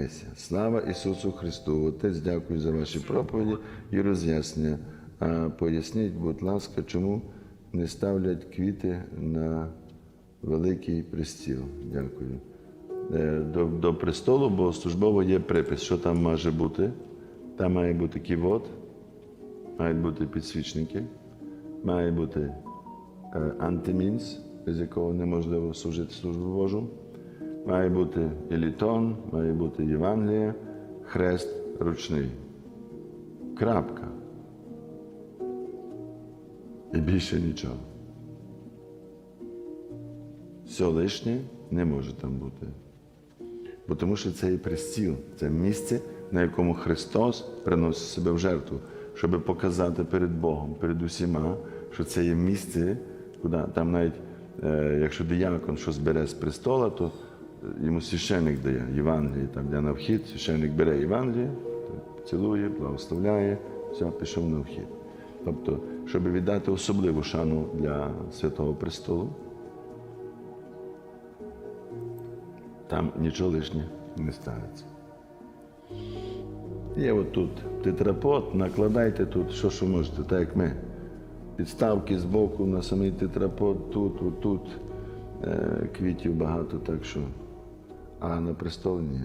Молися. Слава Ісусу Христу! Отець, дякую за ваші проповіді і роз'яснення. А поясніть, будь ласка, чому не ставлять квіти на великий престіл? Дякую. Е, До, до престолу богослужбово є припис, що там може бути. Там має бути ківот, мають бути підсвічники, має бути е, антимінс, без якого неможливо служити службу Божу. Має бути елітон, має бути Євангелія, хрест ручний. Крапка. І більше нічого. Все лишнє не може там бути. Бо тому що це є престіл, це місце, на якому Христос приносить себе в жертву, щоб показати перед Богом, перед усіма, що це є місце, куди там навіть, е, якщо диякон щось бере з престола, то йому священник дає Євангеліє, там де на вхід, священник бере Євангеліє, цілує, благословляє, все, пішов на вхід. Тобто, щоб віддати особливу шану для Святого Престолу, там нічого лишнє не станеться. Є отут тетрапот, накладайте тут, що що можете, так як ми. Підставки з боку на самий тетрапот, тут, отут. Е, квітів багато, так що. А на престол ні.